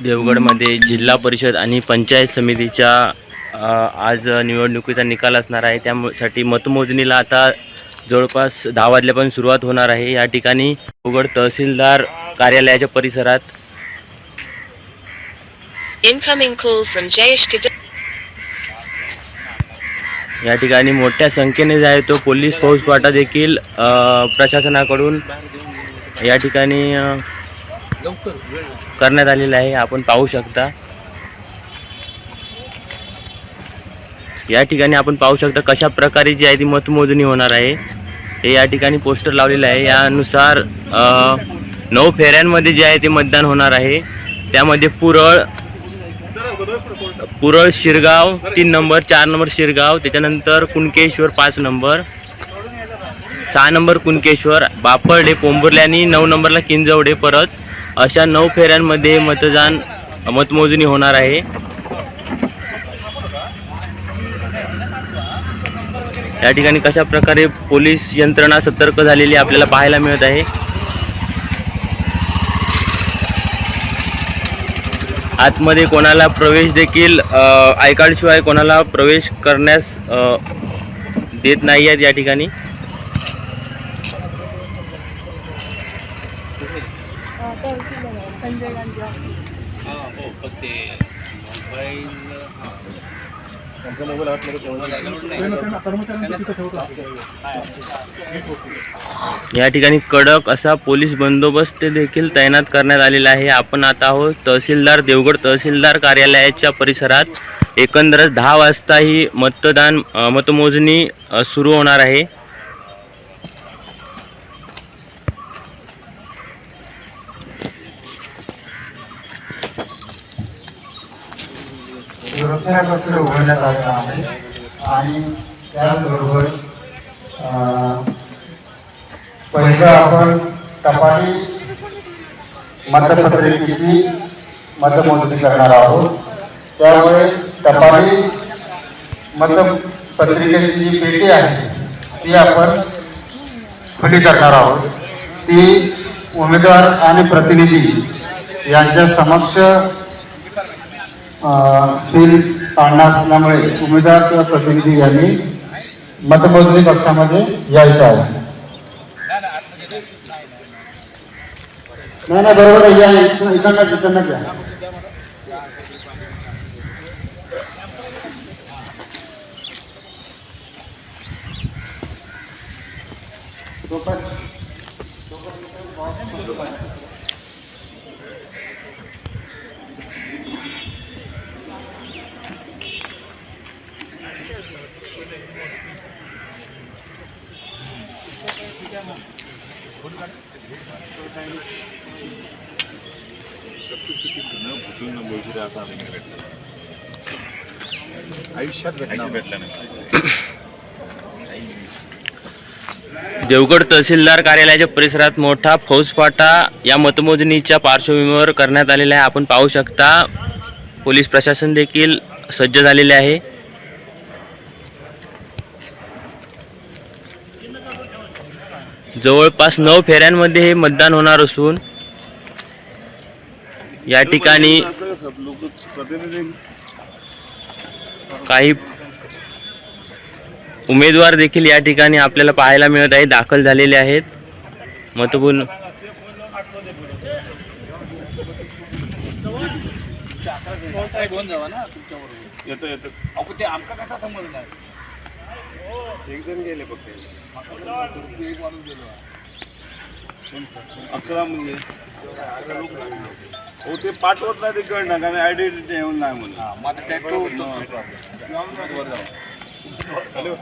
देवगडमध्ये जिल्हा परिषद आणि पंचायत समितीच्या आज निवडणुकीचा निकाल असणार आहे त्यासाठी मतमोजणीला आता जवळपास दहा वाजल्यापासून सुरुवात होणार आहे या ठिकाणी देवगड तहसीलदार कार्यालयाच्या परिसरात. या ठिकाणी मोठ्या संख्येने जे आहे तो पोलीस फौजफाटा देखील प्रशासनाकडून या ठिकाणी करण्यात आलेला आहे. आपण पाहू शकता. या ठिकाणी आपण पाहू शकता कशा प्रकारे जी आहे ती मतमोजणी होणार आहे. हे या ठिकाणी पोस्टर लावलेलं आहे. यानुसार नऊ फेऱ्यांमध्ये जे आहे ते मतदान होणार आहे. त्यामध्ये पुरळ पुरळ शिरगाव तीन नंबर चार नंबर शिरगाव त्याच्यानंतर कुणकेश्वर पाच नंबर सहा नंबर कुणकेश्वर बापर्डे पोंबुर्ले आणि नऊ नंबरला किंजवडे परत अशा नऊ फेऱ्यांमध्ये मतदान मतमोजणी होणार आहे. या ठिकाणी कशा प्रकारे पोलीस यंत्रणा सतर्क झालेली आपल्याला पाहायला मिळत आहे. आतमध्ये कोणाला प्रवेश देखील आयकार्डशिवाय कोणाला प्रवेश करण्यास देत नाही आहेत या ठिकाणी. संजय गांधी या ठिकाणी कडक असा पोलीस बंदोबस्त देखील तैनात करण्यात आलेला आहे. आपण आता आहोत तहसीलदार देवगड तहसीलदार कार्यालयाच्या परिसरात. एकंदरच दहा वाजता ही मतदान मतमोजणी सुरू होणार आहे. वृक्षापत्र उघडण्यात आलेलं आहे. आणि त्याचबरोबर पहिलं आपण टपाली मतपत्रिकेची मतमोजणी करणार आहोत. त्यामुळे टपाली मतपत्रिकेची जी पेटी आहे ती आपण खुली करणार आहोत. ती उमेदवार आणि प्रतिनिधी यांच्या समक्ष सील पाळणार असल्यामुळे उमेदवार किंवा प्रतिनिधी यांनी मतमोजणी कक्षामध्ये यायचं आहे. नाही नाही बरोबर आहे या इकडनं तिकडनं घ्या. आयुष्यात भेटला देवगड तहसीलदार कार्यालयाच्या परिसरात मोठा फौजफाटा या मतमोजणीच्या पार्श्वभूमीवर करण्यात आलेला आहे. आपण पाहू शकता पोलीस प्रशासन देखील सज्ज झालेले आहे. जवळपास नऊ फेऱ्यांमध्ये हे मतदान होणार असून या ठिकाणी काही उमेदवार देखील या ठिकाणी आपल्याला पाहायला मिळत आहे दाखल झालेले आहेत. मतबून येतो येतो. अहो ते आमका कसा समजणार एक जण गेले फक्त अकरा म्हणजे? हो ते पाठवत नाही ते कळणार कारण आयडेंटिटी येऊन नाही म्हणून. हॅलो.